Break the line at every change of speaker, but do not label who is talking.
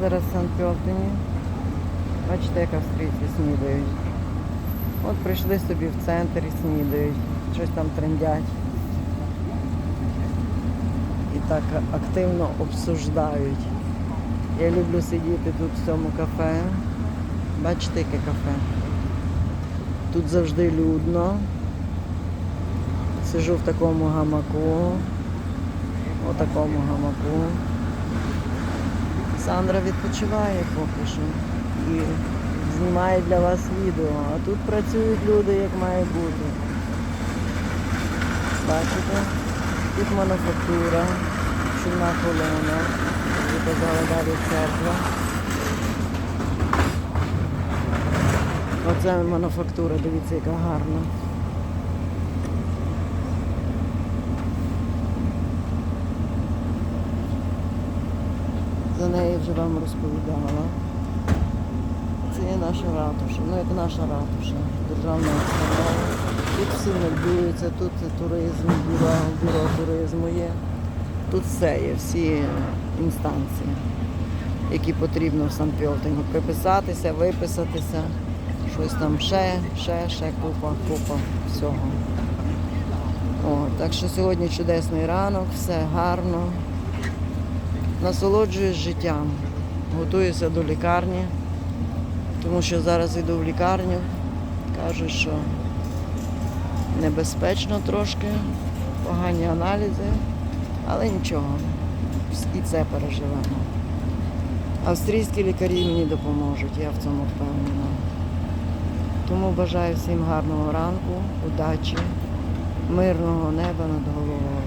зараз в Санкт-Пьотині. Бачите, як австрійці снідають. От прийшли собі в центр і снідають. Щось там трендять. І так активно обсуждають. Я люблю сидіти тут в цьому кафе. Бачите, яке кафе? Тут завжди людно. Сижу в такому гамаку. У такому гамаку. Сандра відпочиває поки що. І знімає для вас відео. А тут працюють люди, як має бути. Бачите? Тут мануфактура, чумна колона. Ви казали далі церква. Оце мануфактура, дивіться, яка гарна. За неї вже вам розповідала. Це є наша ратуша, ну як наша ратуша, державна установа. Тут всі мельдуються, тут туризм, бюро, бюро туризму є. Тут все є, всі інстанції, які потрібно в Санкт-Пьотині. Приписатися, виписатися, щось там ще, ще, ще купа, купа всього. О, так що сьогодні чудесний ранок, все гарно. Насолоджуюсь життям, готуюся до лікарні, тому що зараз йду в лікарню. Кажуть, що небезпечно трошки, погані аналізи, але нічого. І це переживемо. Австрійські лікарі мені допоможуть, я в цьому впевнена. Тому бажаю всім гарного ранку, удачі, мирного неба над головою.